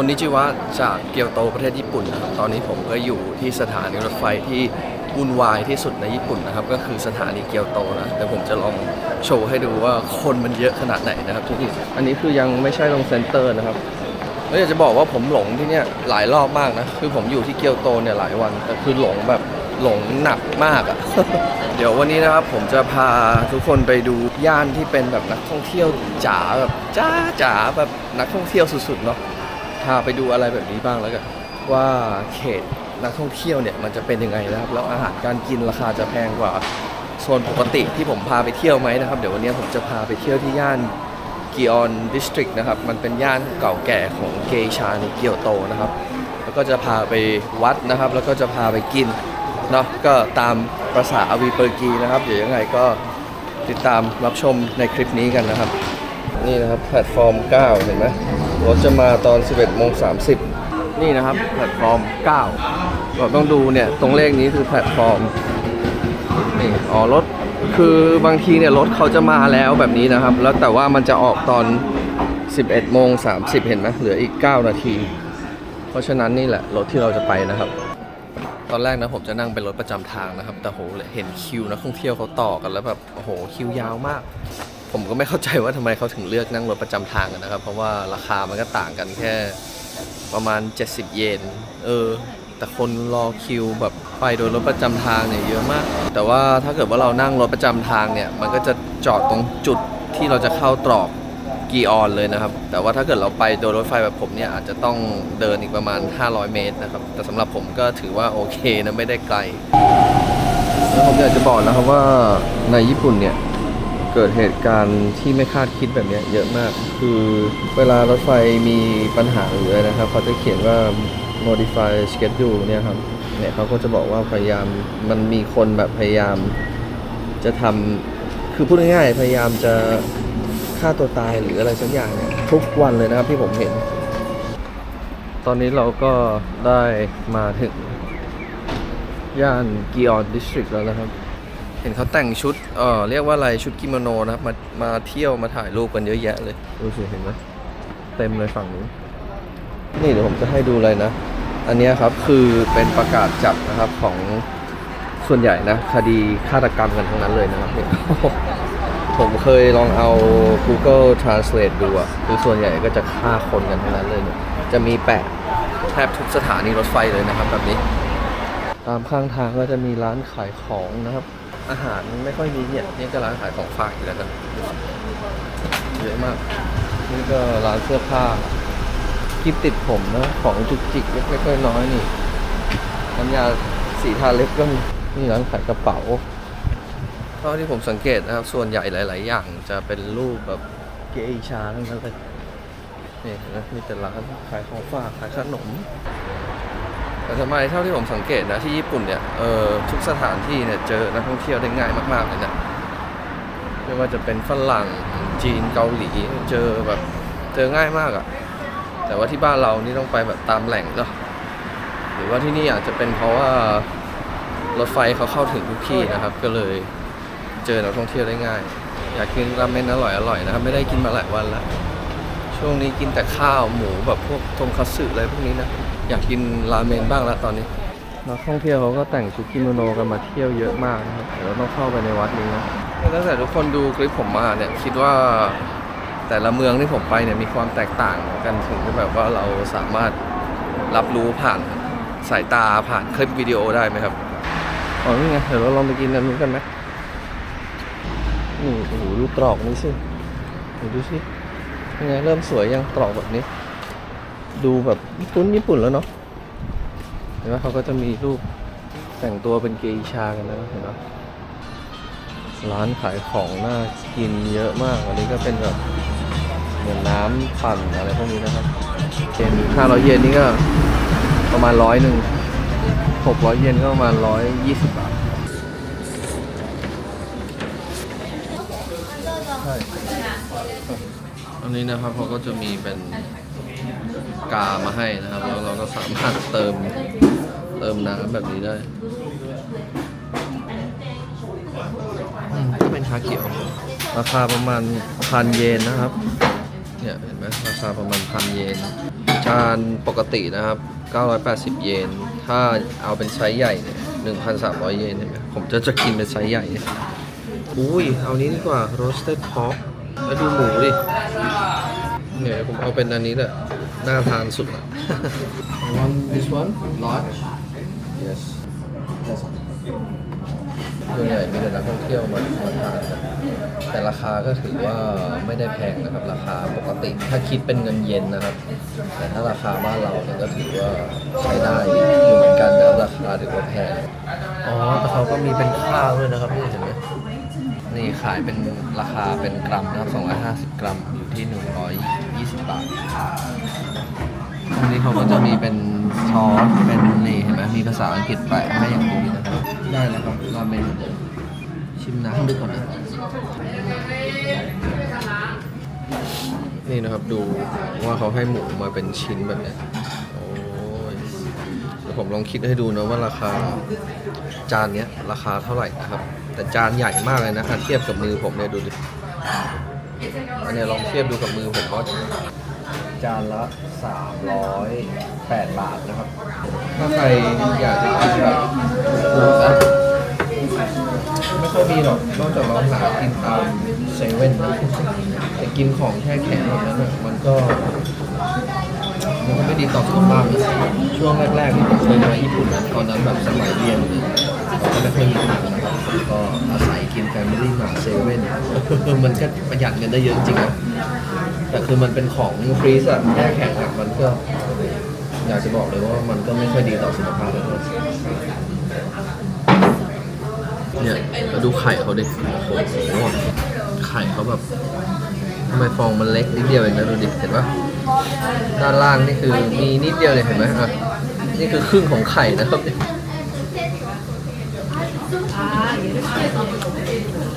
คนนิจิวะจากเกียวโตประเทศญี่ปุ่นนะครับตอนนี้ผมก็อยู่ที่สถานีรถไฟที่วุ่นวายที่สุดในญี่ปุ่นนะครับ ก็คือสถานีเกียวโตนะเดี๋ยวผมจะลองโชว์ให้ดูว่าคนมันเยอะขนาดไหนนะครับที่นี่อันนี้คือยังไม่ใช่ตรงเซ็นเตอร์นะครับแล้วอยากจะบอกว่าผมหลงที่เนี่ยหลายรอบมากนะคือผมอยู่ที่เกียวโตเนี่ยหลายวัน แต่คือหลงแบบหลงหนักมากอะเดี๋ยววันนี้นะครับผมจะพาทุกคนไปดูย่านที่เป็นแบบนักท่องเที่ยวจ๋าแบบจ้าจ๋าแบบนักท่องเที่ยวสุดๆเนาะาไปดูอะไรแบบนี้บ้างแล้วกันว่าเขตนักท่องเที่ยวเนี่ยมันจะเป็นยังไงนะครับ แล้วอาหารการกินราคาจะแพงกว่าโซนปกติที่ผมพาไปเที่ยวไหมนะครับ เดี๋ยววันนี้ผมจะพาไปเที่ยวที่ย่านกิออนดิสตริกนะครับ มันเป็นย่านเก่าแก่ของเกชาในเกียวโตนะครับ แล้วก็จะพาไปวัดนะครับ แล้วก็จะพาไปกินเนาะก็ตามภาษาอวีเปอร์กีนะครับ เดี๋ยวยังไงก็ติดตามรับชมในคลิปนี้กันนะครับ นี่นะครับแพลตฟอร์ม 9 เห็นไหม รถจะมาตอน 11โมง30 นี่นะครับ แพลตฟอร์ม 9 เราต้องดูเนี่ย ตรงเลขนี้คือแพลตฟอร์ม นี่อ๋อรถคือบางทีเนี่ย รถเขาจะมาแล้วแบบนี้นะครับ แล้วแต่ว่ามันจะออกตอน 11โมง30 เห็นไหมเหลืออีก 9 นาที เพราะฉะนั้นนี่แหละ รถที่เราจะไปนะครับตอนแรกนะผมจะนั่งเป็นรถประจำทางนะครับ แต่โหเห็นคิวนักท่องเที่ยวเขาต่อกันแล้วแบบโอ้โหคิวยาวมาก ผมก็ไม่เข้าใจว่าทำไมเขาถึงเลือกนั่งรถประจำทางกันนะครับ เพราะว่าราคามันก็ต่างกันแค่ประมาณ 70 เยน เออ แต่คนรอคิวแบบไปโดยรถประจำทางเนี่ยเยอะมาก แต่ว่าถ้าเกิดว่าเรานั่งรถประจำทางเนี่ย มันก็จะจอดตรงจุดที่เราจะเข้าตรอกกีออนเลยนะครับ แต่ว่าถ้าเกิดเราไปโดยรถไฟแบบผมเนี่ยอาจจะต้องเดินอีกประมาณ 500 เมตรนะครับ แต่สำหรับผมก็ถือว่าโอเคนะไม่ได้ไกลแล้วผมอยากจะบอกนะครับว่าในญี่ปุ่นเนี่ย เกิดเหตุการณ์ที่ไม่คาดคิดแบบนี้เยอะมาก คือเวลารถไฟมีปัญหาหรืออะไรนะครับ เขาจะเขียนว่า modify schedule เนี่ยครับเนี่ยเขาก็จะบอกว่าพยายามมันมีคนแบบพยายามจะทำคือพูดง่ายๆพยายามจะฆ่าตัวตายหรืออะไรสักอย่างเนี่ยทุกวันเลยนะครับที่ผมเห็น ตอนนี้เราก็ได้มาถึงย่านกิออนดิสตริกแล้วนะครับ ห็นเขาแต่งชุด เออเรียกว่าอะไรชุดกิโมโนนะครับ มา มาเที่ยวมาถ่ายรูปกันเยอะแยะเลย ดูสิเห็นไหมเต็มเลยฝั่งนี้นี่เดี๋ยวผมจะให้ดูเลยนะ อันเนี้ยครับคือเป็นประกาศจับนะครับของส่วนใหญ่นะ คดีฆาตกรรมกันทั้งนั้นเลยนะครับเนี่ยผมเคยลองเอา Google Translate ดูอะคือส่วนใหญ่ก็จะฆ่าคนกันทั้งนั้นเลยเนี่ย จะมีแปะแทบทุกสถานีรถไฟเลยนะครับแบบนี้ ตามข้างทางก็จะมีร้านขายของนะครับ อาหารไม่ค่อยมีเนี่ยนี่ก็ร้านขายของฝากอีกแล้วครับเยอะมาก นี่ก็ร้านเสื้อผ้ากิฟติดผมนะ ของจุกจิกเล็กๆน้อยๆนี่น้ำยาสีทาเล็บก็มีนี่ร้านขายกระเป๋าเท่าที่ผมสังเกตนะครับ ส่วนใหญ่หลาย ๆ อย่างจะเป็นรูปแบบเกอิชาทั้งนั้นเลยนี่นะมีแต่ร้านขายของฝากขายขนม แต่ทำไมเท่าที่ผมสังเกตนะที่ญี่ปุ่นเนี่ยเออทุกสถานที่เนี่ยเจอนักท่องเที่ยวได้ง่ายมากๆเลยนะไม่ว่าจะเป็นฝรั่งจีนเกาหลีเจอแบบเจอง่ายมากอะ่ะแต่ว่าที่บ้านเรานี่ต้องไปแบบตามแหล่งเนาะหรือว่าที่นี่อาจจะเป็นเพราะว่ารถไฟเขาเข้าถึงทุกที่นะครับ ก็เลยเจอนักท่องเที่ยวได้ง่าย อยากกินราเมนอร่อยอร่อยนะครับไม่ได้กินมาหลายวันแล้วช่วงนี้กินแต่ข้าวหมูแบบพวกทงคัตสึอะไรพวกนี้นะ อยากกินราเมนบ้างแล้วตอนนี้นักท่องเที่ยวเขาก็แต่งชุดกิโมโนกันมาเที่ยวเยอะมากนะครับเดี๋ยวเราต้องเข้าไปในวัดนี้นะตั้งแต่ทุกคนดูคลิปผมมาเนี่ยคิดว่าแต่ละเมืองที่ผมไปเนี่ยมีความแตกต่างกันถึงที่แบบว่าเราสามารถรับรู้ผ่านสายตาผ่านคลิปวิดีโอได้ไหมครับอ๋อนี่ไงเดี๋ยวเราลองไปกินอันนู้นกันไหมนี่โอ้โหดูตรอกนี้สิเดี๋ยวดูสิยังไงเริ่มสวยยังตรอกแบบนี้ ดูแบบญี่ปุ่นญี่ปุ่นแล้วเนาะเห็นไหมเขาก็จะมีรูปแต่งตัวเป็นเกอิชากันนะเห็นไหมร้านขายของน่ากินเยอะมากวันนี้ก็เป็นแบบเหมือนน้ำปั่นอะไรพวกนี้นะครับเยนห้าร้อยเยนนี่ก็ประมาณร้อยหนึ่งหกร้อยเยนก็ประมาณร้อยยี่สิบบาทใช่อันนี้นะครับเขาก็จะมีเป็น กามาให้นะครับ แล้วเราก็สามารถเติมเติมน้ำแบบนี้ได้อืมก็เป็นชาเขียว ราคาประมาณพันเยนนะครับ เนี่ยเห็นไหมราคาประมาณพันเยน จานปกตินะครับ 980 เยน ถ้าเอาเป็นไซส์ใหญ่เนี่ย1,300 เยนเห็นไหมผมจะจะกินเป็นไซส์ใหญ่เนี่ยอุ้ย เอานี้ดีกว่า roasted pork แล้วดูหมูดิ เนี่ยผมเอาเป็นอันนี้แหละ น่าทานสุดละ one this one large yes ส่วนใหญ่มีแต่นักท่องเที่ยวมามาทานกันแต่ราคาก็ถือว่าไม่ได้แพงนะครับ ราคาปกติถ้าคิดเป็นเงินเยนนะครับ แต่ถ้าราคาบ้านเราเนี่ยก็ถือว่าใช้ได้อยู่เหมือนกันนะราคาถือว่าแพง อ๋อแต่เขาก็มีเป็นข้าวด้วยนะครับนี่เห็นไหมนี่ขายเป็นราคาเป็นกรัมนะครับ250 กรัมอยู่ที่ 120 บาท ตรงนี้เขาก็จะมีเป็นซอสเป็นนี่เห็นไหมมีภาษาอังกฤษแปะให้อย่างดีนะครับได้แล้วครับราเมนชิมน้ำดูก่อนนะนี่นะครับดูว่าเขาให้หมูมาเป็นชิ้นแบบเนี้ยโอ้ยเดี๋ยวผมลองคิดให้ดูนะว่าราคาจานเนี้ยราคาเท่าไหร่นะครับ แต่จานใหญ่มากเลยนะถ้าเทียบกับมือผมเนี่ยดูดิอันนี้ลองเทียบดูกับมือผมก็ จานละ 308 บาทนะครับ ถ้าใครอยากจะกินแบบฟู้ดนะไม่ค่อยมีหรอกนอกจากเราหากินตามเซเว่นนะแต่กินของแช่แข็งแบบนั้นน่ะมันก็มันก็ไม่ดีต่อสุขภาพนะช่วงแรกๆที่ผมเคยมาญี่ปุ่นนะตอนนั้นแบบสมัยเรียนเนี่ยก็ไม่ค่อยมีตังค์นะครับก็อาศัยกินแฟมิลี่มาเซเว่นมันก็ประหยัดเงินได้เยอะจริงๆนะ แต่คือมันเป็นของฟรีซอะแช่แข็งอะมันก็อยากจะบอกเลยว่ามันก็ไม่ค่อยดีต่อสุขภาพเลยเนี่ยมาดูไข่เขาดิโอ้โหไข่เขาแบบทำไมฟองมันเล็กนิดเดียวเองนะดูดิเห็นปะด้านล่างนี่คือมีนิดเดียวเลยเห็นไหมอะนี่คือครึ่งของไข่นะครับอื้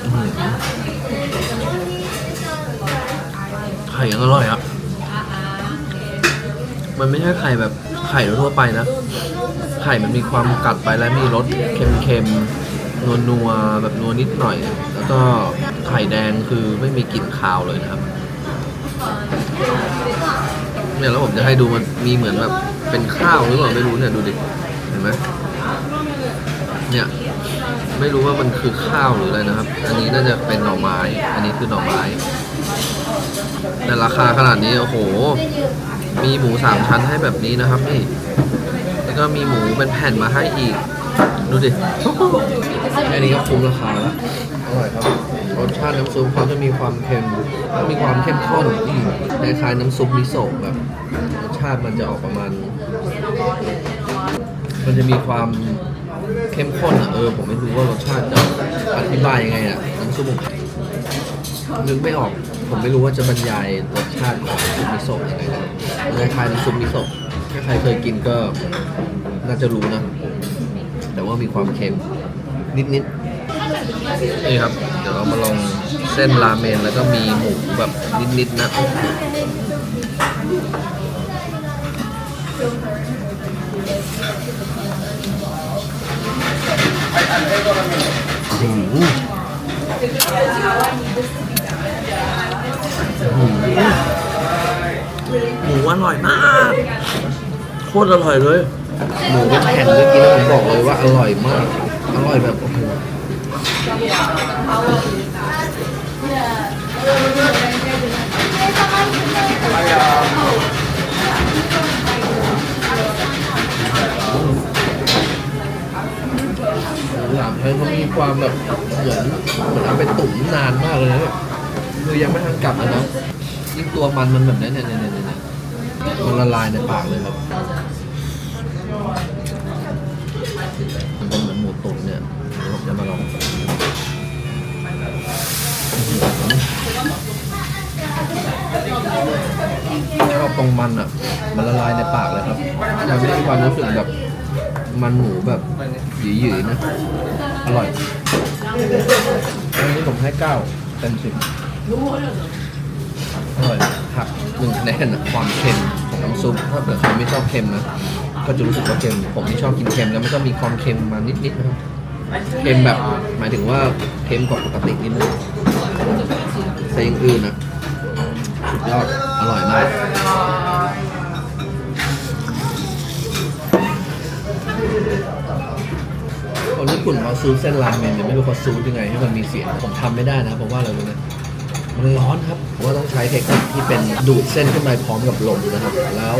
อหือไข่ยังอร่อยอะ มันไม่ใช่ไข่แบบไข่ทั่วไปนะ ไข่มันมีความกัดไปแล้วมีรสเค็มๆ นัวๆ แบบนัวนิดหน่อย แล้วก็ไข่แดงคือไม่มีกลิ่นคาวเลยนะครับ เนี่ยแล้วผมจะให้ดูมันมีเหมือนแบบเป็นข้าวหรือเปล่าไม่รู้เนี่ยดูดิ เห็นไหมเนี่ยไม่รู้ว่ามันคือข้าวหรืออะไรนะครับ อันนี้น่าจะเป็นหน่อไม้ อันนี้คือหน่อไม้ แต่ราคาขนาดนี้โอ้โห มีหมูสามชั้นให้แบบนี้นะครับนี่ แล้วก็มีหมูเป็นแผ่นมาให้อีก ดูดิ อันนี้ก็คุ้มราคาแล้วอร่อยครับ รสชาติน้ำซุปเขาจะมีความเค็มแล้วมีความเข้มข้นอืมคล้ายๆน้ำซุปมิโซะแบบรสชาติมันจะออกประมาณ มันจะมีความเข้มข้นอะเออผมไม่รู้ว่ารสชาติจะอธิบายยังไงอะน้ำซุปนึกไม่ออก ผมไม่รู้ว่าจะบรรยายรสชาติของซุปมิโซะยังไงนะคล้ายๆน้ำซุปมิโซะถ้าใครเคยกินก็น่าจะรู้นะ แต่ว่ามีความเค็มนิดๆ นี่ครับ เดี๋ยวเรามาลองเส้นราเมนแล้วก็มีหมูแบบนิดๆนะ อืม หมูอร่อยมาก โคตรอร่อยเลย หมูเป็นแผ่นเมื่อกี้แล้วผมบอกเลยว่าอร่อยมาก อร่อยแบบโอ้โหหลามไทยเขามีความแบบเหมือนเหมือนเอาไปตุ๋นนานมากเลยนะเนี่ย คือยังไม่ทันกลับเลยนะยิ่งตัวมันมันแบบนี้เนี่ยเนี่ยเนี่ยเนี่ยมันละลายในปากเลยครับมันเป็นเหมือนหมูตุ๋นเนี่ยเดี๋ยวผมจะมาลองชอบตรงมันอะ มันละลายในปากเลยครับยังไม่ได้ความรู้สึกแบบมันหมูแบบหยืดๆนะ อร่อยอันนี้ผมให้เก้าเต็มสิบ อร่อยหักหนึ่งคะแนนอะความเค็มของน้ำซุปถ้าเกิดใครไม่ชอบเค็มนะก็จะรู้สึกว่าเค็มผมที่ชอบกินเค็มแล้วมันก็มีความเค็มมานิดๆนะครับเค็มแบบหมายถึงว่าเค็มกว่าปกตินิดนึงแต่อยังอื่นอะสุดยอดอร่อยมากคนญี่ปุ่นเขาซูเส้นราเมนเนี่ยไม่รู้เขาซูยังไงให้มันมีเสียงผมทำไม่ได้นะเพราะว่าอะไรรู้ไห มันร้อนครับผมว่าต้องใช้เทคนิคที่เป็นดูดเส้นขึ้นไปพร้อมกับลมนะครับ แล้ว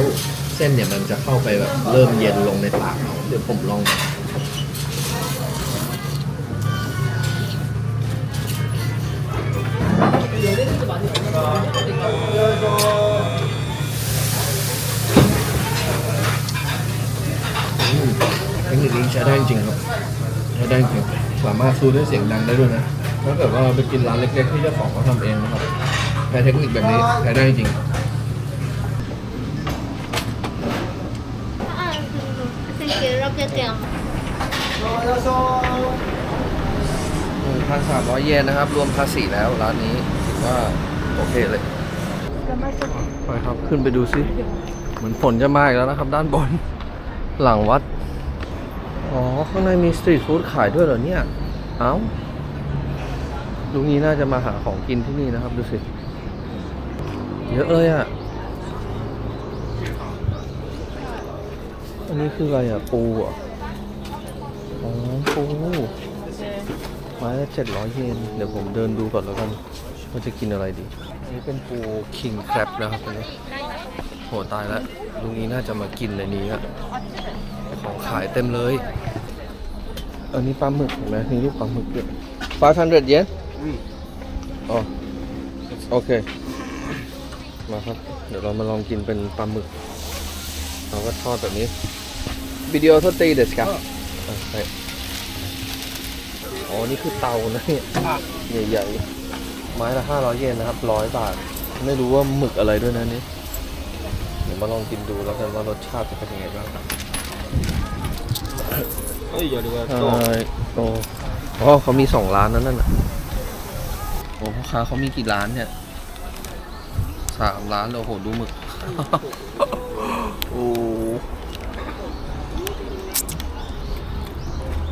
เส้นเนี่ยมันจะเข้าไปแบบเริ่มเย็นลงในปากเราเดี๋ยวผมลองอืมเทคนิคนี้ใช้ได้จริงครับใช้ได้จริงสามารถซูด้วยเสียงดังได้ด้วยนะ ถ้าเกิดว่าเราไปกินร้านเล็กๆที่เจ้าของเขาทำเองนะครับใช้เทคนิคแบบนี้ใช้ได้จริง Ah, sin querer que te amo. หนึ่งพันสามร้อยเยนนะครับ รวมภาษีแล้วร้านนี้ถือว่าโอเคเลยไปครับขึ้นไปดูซิเหมือนฝนจะมาอีกแล้วนะครับ ด้านบนหลังวัด อ๋อ ข้างในมีสตรีทฟู้ดขายด้วยเหรอเนี่ย เอ้า ลุงนี้น่าจะมาหาของกินที่นี่นะครับ ดูสิ เยอะเลยอะ อันนี้คืออะไรอะ ปูอะอ๋อปูไม้ละเจ็ดร้อยเยน เดี๋ยวผมเดินดูก่อนแล้วกันว่าจะกินอะไรดี อันนี้เป็นปูคิงแครบนะครับอันนี้โหตายแล้วลุงนี้น่าจะมากินในนี้อะของขายเต็มเลย อันนี้ปลาหมึกเห็นไหมมีลูกปลาหมึกด้วย500เยน อ๋อโอเค มาครับ เดี๋ยวเรามาลองกินเป็นปลาหมึก เราก็ทอดแบบนี้วิดีโอทอดตีเด็ดครับอะใช่อ๋อ นี่คือเตานะเนี่ยใหญ่ๆ ไม้ละห้าร้อยเยนนะครับร้อยบาท ไม่รู้ว่าหมึกอะไรด้วยนะนี่เดี๋ยวมาลองกินดูแล้วกันว่ารสชาติจะเป็นยังไงบ้างครับเฮ้ยอย่าดีกว่าใช่โตโอ้อ๋อเขามีสองร้านนั้นน่ะโอ้ พ่อค้าเขามีกี่ร้านเนี่ยสามร้านเลยโอ้โหดูหมึก โอ้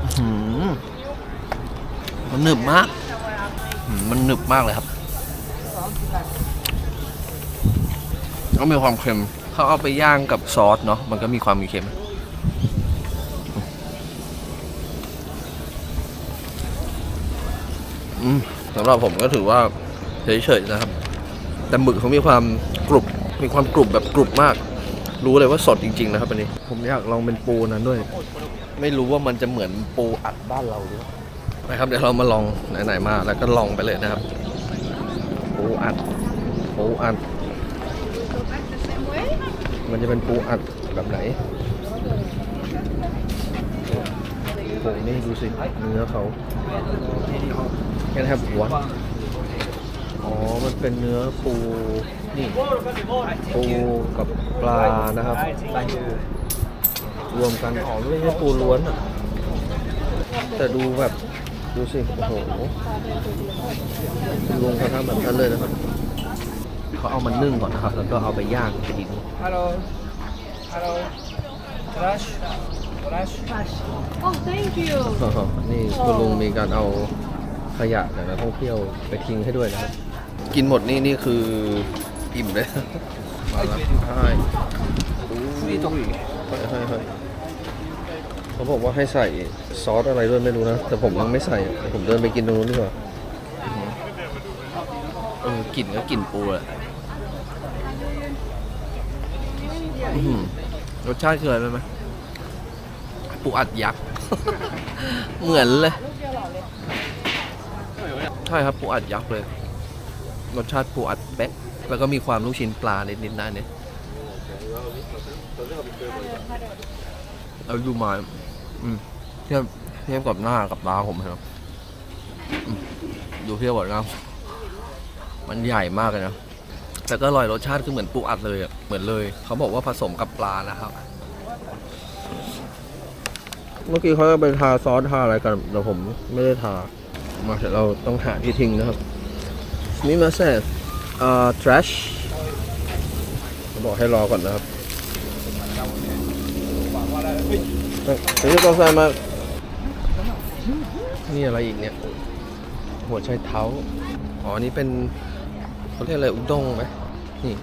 อื้อหือมันหนึบมากอื้อหือมันหนึบมากเลยครับก็มีความเค็มเขาเอาไปย่างกับซอสเนาะมันก็มีความมีเค็มอืม สำหรับผมก็ถือว่าเฉยๆนะครับ แต่หมึกเขามีความกรุบ มีความกรุบแบบกรุบมาก รู้เลยว่าสดจริง ๆ นะครับอันนี้ ผมอยากลองเป็นปูนั้นด้วย ไม่รู้ว่ามันจะเหมือนปูอัดบ้านเราหรือเปล่านะครับเดี๋ยวเรามาลองไหนๆมาแล้วก็ลองไปเลยนะครับปูอัดปูอัด มันจะเป็นปูอัดแบบไหนโอ้โหนี่ดูสิเนื้อเขา Can have one อ๋อ มันเป็นเนื้อปู นี่ ปูกับปลานะครับ รวมกันอ๋อไม่ใช่ปูล้วนอะแต่ดูแบบ ดูสิ โอ้โหคุณลุงเขาทำแบบนั้นเลยนะครับ เขาเอามันนึ่งก่อนนะครับ แล้วก็เอาไปย่างอีกทีนึงฮัลโหลฮัลโหลทรัชทรัช Oh, thank you. นี่คุณลุงมีการเอา ขยะจากนักท่องเที่ยวไปทิ้งให้ด้วยนะครับ กินหมดนี่นี่คืออิ่มเลย มาแล้วใช่อุ้ยต้องเฮ้ยเฮ้ยเฮ้ยเขาบอกว่าให้ใส่ซอสอะไรด้วยไม่รู้นะ แต่ผมยังไม่ใส่เดี๋ยวผมเดินไปกินตรงนู้นดีกว่าเออกลิ่นก็กลิ่นปูแหละอื้อหือรสชาติคืออะไรรู้ไหมปูอัดยักษ์ เหมือนเลย ใช่ครับปูอัดยักษ์เลย รสชาติปูอัดเป๊ะแล้วก็มีความลูกชิ้นปลานิดๆนะเนี่ยเราดูมาอืมเทียบเทียบกับหน้ากับตาผมครับอืมดูเทียบกับหน้ามันใหญ่มากเลยนะแต่ก็อร่อยรสชาติคือเหมือนปูอัดเลยอะเหมือนเลย เขาบอกว่าผสมกับปลานะครับ เมื่อกี้เขาจะไปทาซอสทาอะไรกันแต่ผมไม่ได้ทา มาเดี๋ยวเราต้องหาที่ทิ้งนะครับมิมาเซ่เอ่อ trash เขาบอกให้รอก่อนนะครับเฮ้ยเฮ้ยต้องใส่มานี่อะไรอีกเนี่ย หัวไชเท้า อ๋อ นี่เป็นเขาเรียกอะไรอุด้งไหมนี่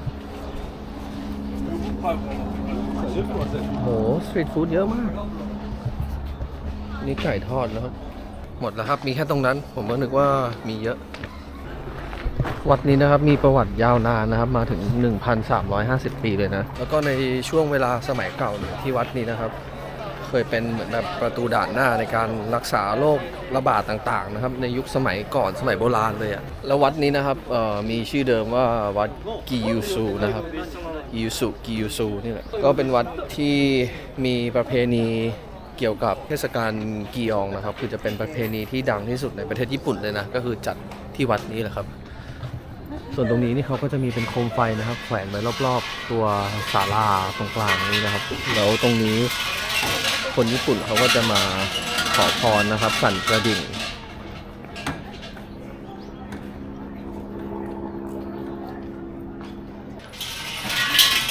โหสตรีทฟู้ดเยอะมาก นี่ไก่ทอดนะครับ หมดแล้วครับ มีแค่ตรงนั้น ผมก็นึกว่ามีเยอะ วัดนี้นะครับมีประวัติยาวนานนะครับ มาถึง 1,350 ปีเลยนะ แล้วก็ในช่วงเวลาสมัยเก่าเนี่ยที่วัดนี้นะครับ เคยเป็นเหมือนแบบประตูด่านหน้าในการรักษาโรคระบาดต่างๆนะครับ ในยุคสมัยก่อนสมัยโบราณเลยอะแล้ววัดนี้นะครับมีชื่อเดิมว่าวัดกิยูซูนะครับกิยูซุกิยูซูนี่แหละก็เป็นวัดที่มีประเพณี เกี่ยวกับเทศกาลกียองนะครับ คือจะเป็นประเพณีที่ดังที่สุดในประเทศญี่ปุ่นเลยนะ ก็คือจัดที่วัดนี้แหละครับ ส่วนตรงนี้นี่เขาก็จะมีเป็นโคมไฟนะครับ แขวนไว้รอบๆ ตัวศาลาตรงกลางนี้นะครับ แล้วตรงนี้คนญี่ปุ่นเขาก็จะมาขอพรนะครับ สั่นกระดิ่ง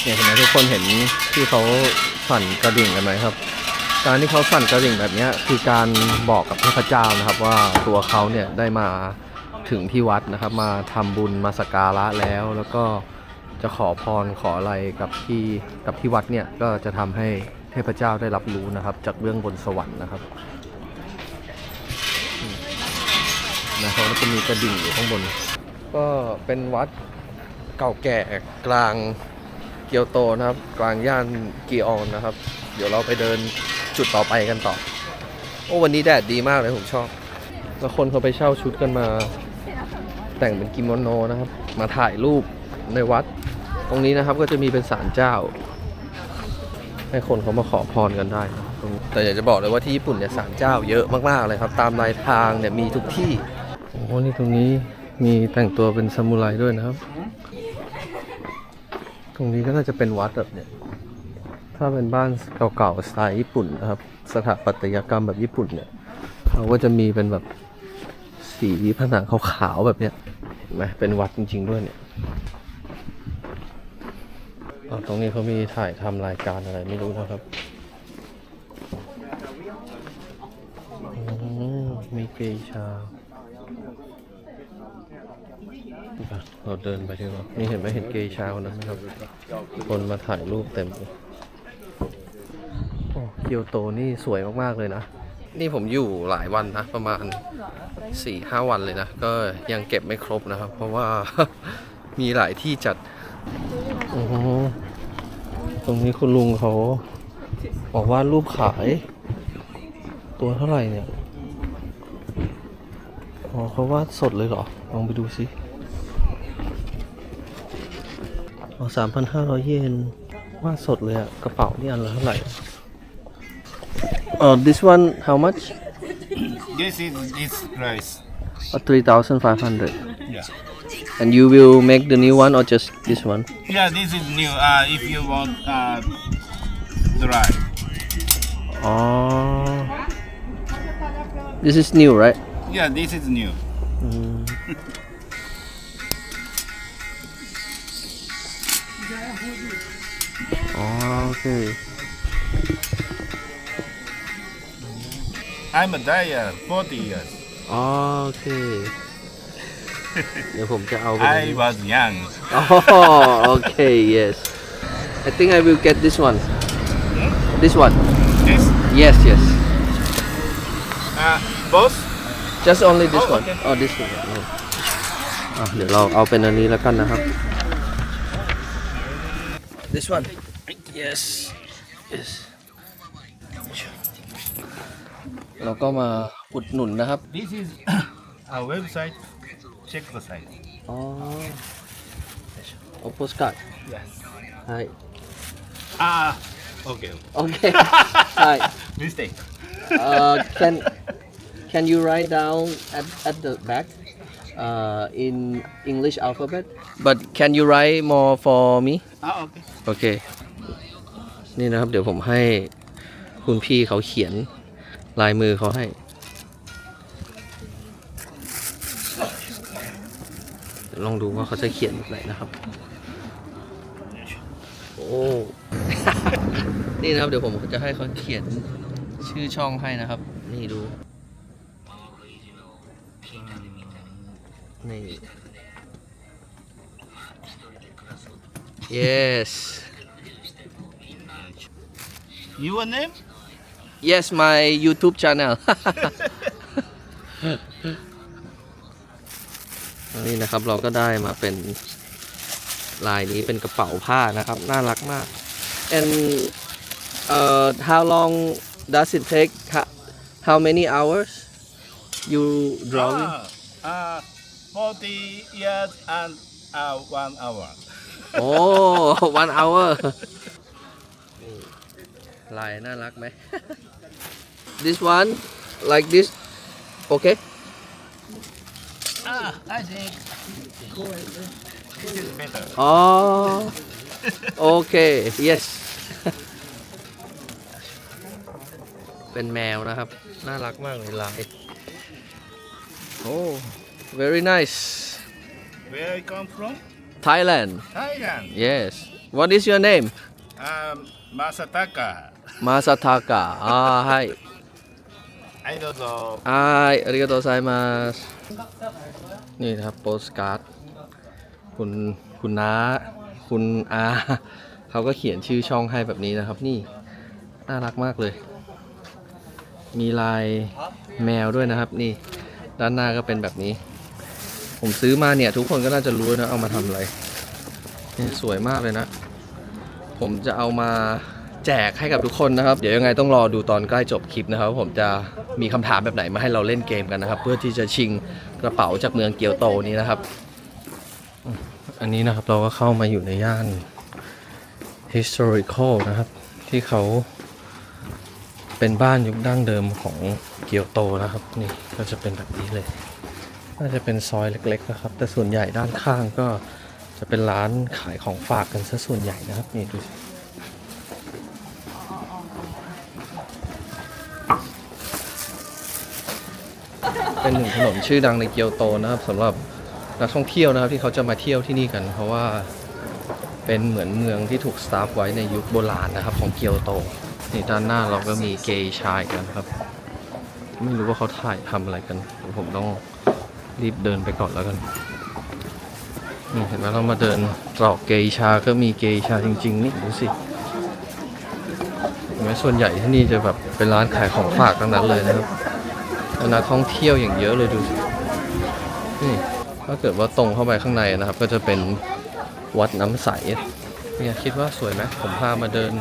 เนี่ยเห็นไหมทุกคนเห็นที่เขาสั่นกระดิ่งกันไหมครับ การที่เขาสั่นกระดิ่งแบบนี้คือการบอกกับเทพเจ้านะครับว่าตัวเขาเนี่ยได้มาถึงที่วัดนะครับ มาทำบุญมาสักการะแล้ว แล้วก็จะขอพรขออะไรกับที่กับที่วัดเนี่ยก็จะทำให้เทพเจ้าได้รับรู้นะครับ จากเบื้องบนสวรรค์นะครับนะครับแล้วจะมีกระดิ่งอยู่ข้างบน ก็เป็นวัดเก่าแก่กลาง เกียวโตนะครับ กลางย่านกีออนนะครับ เดี๋ยวเราไปเดินจุดต่อไปกันต่อ โอ้วันนี้แดดดีมากเลยผมชอบ แล้วคนเขาไปเช่าชุดกันมา แต่งเป็นกิโมโนนะครับ มาถ่ายรูปในวัด ตรงนี้นะครับก็จะมีเป็นศาลเจ้า ให้คนเขามาขอพรกันได้นะแต่อยากจะบอกเลยว่าที่ญี่ปุ่นเนี่ยศาลเจ้าเยอะมากๆเลยครับ ตามรายทางเนี่ยมีทุกที่โอ้นี่ตรงนี้มีแต่งตัวเป็นซามูไรด้วยนะครับ ตรงนี้ก็น่าจะเป็นวัดแบบเนี่ยถ้าเป็นบ้านเก่าๆสไตล์ญี่ปุ่นนะครับ สถาปัตยกรรมแบบญี่ปุ่นเนี่ยเขาก็จะมีเป็นแบบสีผนังขาวๆแบบเนี้ย เห็นไหมเป็นวัดจริง ๆ ด้วยเนี่ยตรงนี้เขามีถ่ายทำรายการอะไรไม่รู้นะครับอืมมีเกชา อะเราเดินไปดีกว่านี่เห็นไหมเห็นเกชาคนนั้นไหมครับ คนมาถ่ายรูปเต็มเลยโอ้เกียวโตนี่สวยมากๆเลยนะ นี่ผมอยู่หลายวันนะ ประมาณ4ี่ห้าวันเลยนะ ก็ยังเก็บไม่ครบนะครับ เพราะว่า มีหลายที่จัดโอ้ตรงนี้คุณลุงเขาบอกว่ารูปขาย ตัวเท่าไหร่เนี่ยอ๋อเขาวาดสดเลยเหรอ ลองไปดูสิ อ๋อสามพันห้าร้อยเยนวาดสดเลยอะกระเป๋านี่อันละเท่าไหร่ Uh, this one, how much? This is its price. Uh, 3,500. Yeah. And you will make the new one or just this one? Yeah, this is new. Uh, if you want uh, dry. Oh. This is new, right? Yeah, this is new. Mm. oh, okay. I'm a dyer, 40 years. Oh, okay. เดี๋ยวผมจะเอาไป I was young. Oh, okay, yes. I think I will get this one. This one. This? Yes, yes. Uh, both? Just only this Oh, one. okay. Oh, this one. Oh. อ่ะเดี๋ยวเราเอาเป็นอันนี้แล้วกันนะครับ This one. Yes. Yes. เราก็มาอุดหนุนนะครับ This is our website. Check the site. อ๋อโอโพสการ์ด Yes. ใช่ Ah, okay. โอเค ใช่ Mistake. uh, can can you write down at, at the back uh, in English alphabet but can you write more for me Ah, okay. โอเค นี่นะครับ เดี๋ยวผมให้คุณพี่เขาเขียนลายมือเขาให้ลองดูว่าเขาจะเขียนแบบไหนนะครับ โอ้ นี่นะครับ เดี๋ยวผมจะให้เขาเขียนชื่อช่องให้นะครับ นี่ดู นี่ yes Your name? Yes my YouTube channel นี่นะครับเราก็ได้มาเป็นลายนี้เป็นกระเป๋าผ้านะครับ น่ารักมาก and uh, how long does it take Ho- how many hours you drawing Ah, uh, 40 years and uh, one hour. โอ้ one hour นี่ ลายน่ารักไหม this one like this okay Ah, I think this is better. อ๋อโอเค yes เป็นแมวนะครับ น่ารักมากเลยลายโอ้ very nice Where you come from? Thailand Thailand. yes what is your name Um, Masataka. Masataka อ่าให้ I don't know. อายอาริกาโตไซมาสนี่นะครับโปสการ์ดคุณคุณน้า คุณอาเขาก็เขียนชื่อช่องให้แบบนี้นะครับ นี่น่ารักมากเลย มีลายแมวด้วยนะครับ นี่ ด้านหน้าก็เป็นแบบนี้ ผมซื้อมาเนี่ย ทุกคนก็น่าจะรู้นะเอามาทำอะไรนี่สวยมากเลยนะ ผมจะเอามา แจกให้กับทุกคนนะครับ เดี๋ยวยังไงต้องรอดูตอนใกล้จบคลิปนะครับ ผมจะมีคำถามแบบไหนมาให้เราเล่นเกมกันนะครับ เพื่อที่จะชิงกระเป๋าจากเมืองเกียวโตนี้นะครับ อันนี้นะครับเราก็เข้ามาอยู่ในย่าน historical นะครับ ที่เขาเป็นบ้านยุคดั้งเดิมของเกียวโตนะครับ นี่ก็จะเป็นแบบนี้เลย น่าจะเป็นซอยเล็กๆนะครับ แต่ส่วนใหญ่ด้านข้างก็จะเป็นร้านขายของฝากกันซะส่วนใหญ่นะครับนี่ดูสิ เป็นหนึ่งถนนชื่อดังในเกียวโตนะครับสำหรับนักท่องเที่ยวนะครับที่เขาจะมาเที่ยวที่นี่กัน เพราะว่าเป็นเหมือนเมืองที่ถูกสตาฟไว้ในยุคโบราณนะครับ ของเกียวโตนี่ด้านหน้าเราก็มีเกย์ชายกันครับ ไม่รู้ว่าเขาถ่ายทำอะไรกันผมต้องรีบเดินไปก่อนแล้วกันนี่เห็นไหมเรามาเดินตรอกเกย์ชาก็มีเกย์ชาจริง ๆ นี่ดูสิเห็นไหมส่วนใหญ่ที่นี่จะแบบเป็นร้านขายของฝากทั้งนั้นเลยนะครับ นักท่องเที่ยวอย่างเยอะเลยดูสินี่ถ้าเกิดว่าตรงเข้าไปข้างในนะครับ ก็จะเป็นวัดน้ำใสเนี่ยคิดว่าสวยไหมผมพามาเดิน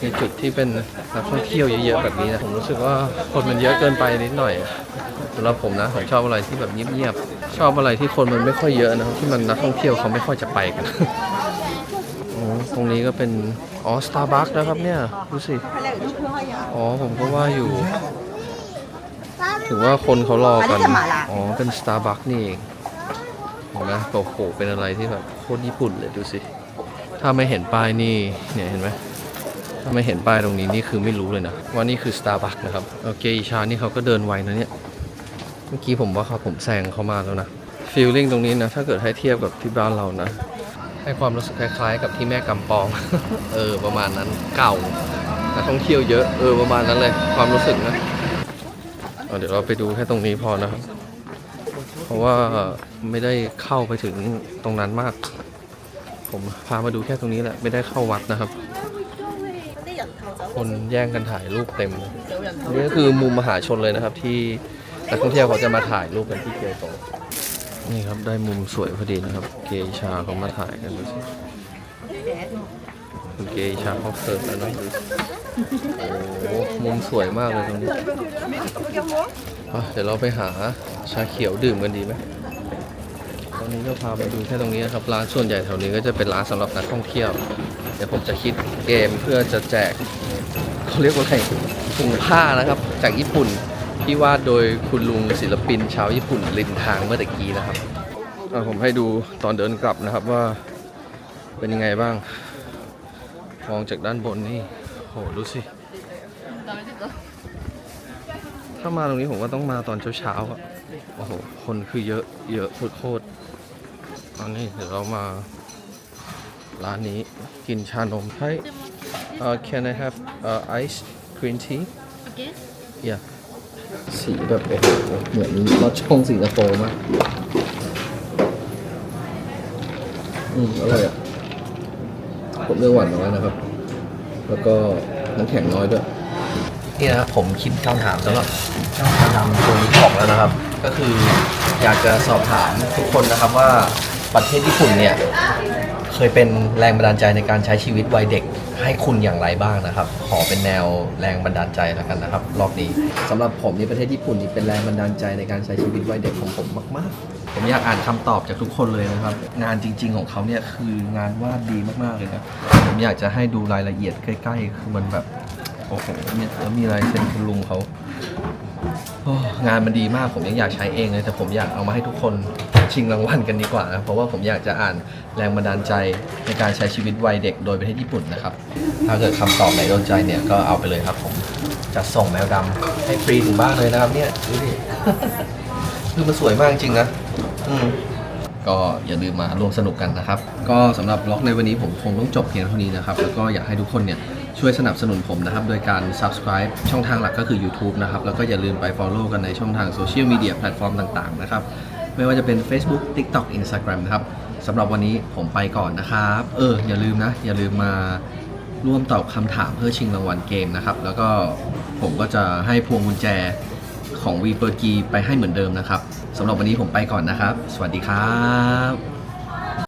ในจุดที่เป็นนักท่องเที่ยวเยอะๆแบบนี้นะผมรู้สึกว่าคนมันเยอะเกินไปนิดหน่อยสำหรับผมนะผมชอบอะไรที่แบบเงียบๆชอบอะไรที่คนมันไม่ค่อยเยอะนะที่มันนักท่องเที่ยวเขาไม่ค่อยจะไปกันโอ้ตรงนี้ก็เป็นอ๋อสตาร์บัคนะครับเนี่ยดูสิอ๋อผมก็ว่าอยู่ ถือว่าคนเขารอกัน อ๋อ เป็น Starbucks นี่เองเห็นไหมโอ้โห เป็นอะไรที่แบบโคตรญี่ปุ่นเลยดูสิ ถ้าไม่เห็นป้ายนี่เนี่ยเห็นไหมถ้าไม่เห็นป้ายตรงนี้นี่คือไม่รู้เลยนะ ว่านี่คือ Starbucks นะครับโอเคชานี่เขาก็เดินไวนะเนี่ย เมื่อกี้ผมว่าเขาผมแซงเขามาแล้วนะฟีลลิ่งตรงนี้นะ ถ้าเกิดให้เทียบกับที่บ้านเรานะ ให้ความรู้สึกคล้ายๆ กับที่แม่กำปอง เออประมาณนั้นเก่านักท่องเที่ยวเยอะเออประมาณนั้นเลยความรู้สึกนะ เดี๋ยวเราไปดูแค่ตรงนี้พอนะครับ เพราะว่าไม่ได้เข้าไปถึงตรงนั้นมาก ผมพามาดูแค่ตรงนี้แหละ ไม่ได้เข้าวัดนะครับ คนแย่งกันถ่ายรูปเต็มเลยนี่ก็คือมุมมหาชนเลยนะครับ ที่นักท่องเที่ยวเขาจะมาถ่ายรูปกันที่เกียวโต นี่ครับได้มุมสวยพอดีนะครับ เกชาเขามาถ่ายกันดูสิ คุณเกชาเขาเสิร์ฟแล้วนะดูโอ้มุมสวยมากเลยตรงนี้อะเดี๋ยวเราไปหาชาเขียวดื่มกันดีไหมตอนนี้ก็พาไปดูแค่ตรงนี้นะครับ ร้านส่วนใหญ่แถวนี้ก็จะเป็นร้านสำหรับนักท่องเที่ยว เดี๋ยวผมจะคิดเกมเพื่อจะแจกเขาเรียกว่าอะไรถุงผ้านะครับ จากญี่ปุ่นที่วาดโดยคุณลุงศิลปินชาวญี่ปุ่นริมทางเมื่อตะกี้นะครับผมให้ดูตอนเดินกลับนะครับว่าเป็นยังไงบ้าง มองจากด้านบนนี่โหดูสิถ้ามาตรงนี้ผมก็ต้องมาตอนเช้าๆอะโอ้โหคนคือเยอะเยอะโคตรๆตอนนี้เดี๋ยวเรามาร้านนี้กินชานมให้ uh, can I have uh, ice green tea Okay. yeah สีแบบโอ้โหเหมือนรถช่องสิงคโปร์มากอืมอร่อยอะ ผมเลือกหวานน้อยนะครับ แล้วก็น้ำแข็งน้อยด้วย นี่นะครับผมคิดคำถามสำหรับช่องทางดำตัวนี้ของแล้วนะครับ ก็คืออยากจะสอบถามทุกคนนะครับว่าประเทศญี่ปุ่นเนี่ยเคยเป็นแรงบันดาลใจในการใช้ชีวิตวัยเด็กให้คุณอย่างไรบ้างนะครับ ขอเป็นแนวแรงบันดาลใจแล้วกันนะครับ รอบนี้สำหรับผมนี่ประเทศญี่ปุ่นนี่เป็นแรงบันดาลใจในการใช้ชีวิตวัยเด็กของผมมาก ๆ ผมอยากอ่านคำตอบจากทุกคนเลยนะครับ งานจริง ๆ ของเขาเนี่ยคืองานวาดดีมากๆเลยนะผมอยากจะให้ดูรายละเอียดใกล้ ๆ คือมันแบบโอ้โหเนี่ยแล้วมีลายเซ็นคุณลุงเขางานมันดีมากผมยังอยากใช้เองเลยแต่ผมอยากเอามาให้ทุกคนชิงรางวัลกันดีกว่านะเพราะว่าผมอยากจะอ่านแรงบันดาลใจในการใช้ชีวิตวัยเด็กโดยประเทศญี่ปุ่นนะครับ ถ้าเกิดคำตอบไหนโดนใจเนี่ยก็เอาไปเลยครับผมจะส่งแมวดำให้ฟรีถึงบ้านเลยนะครับเนี่ยดูดิคือมันสวยมากจริงนะ ก็อย่าลืมมาร่วมสนุกกันนะครับ ก็สำหรับล็อกในวันนี้ผมคงต้องจบเพียงเท่านี้นะครับ แล้วก็อยากให้ทุกคนเนี่ยช่วยสนับสนุนผมนะครับ โดยการ subscribe ช่องทางหลักก็คือ YouTube นะครับ แล้วก็อย่าลืมไป follow กันในช่องทางโซเชียลมีเดียแพลตฟอร์มต่างๆนะครับ ไม่ว่าจะเป็น Facebook TikTok Instagram นะครับสำหรับวันนี้ผมไปก่อนนะครับ เออ อย่าลืมนะ อย่าลืมมาร่วมตอบคำถามเพื่อชิงรางวัลเกมนะครับ แล้วก็ผมก็จะให้พวงกุญแจของวีเปอร์กีไปให้เหมือนเดิมนะครับ สำหรับวันนี้ผมไปก่อนนะครับ สวัสดีครับ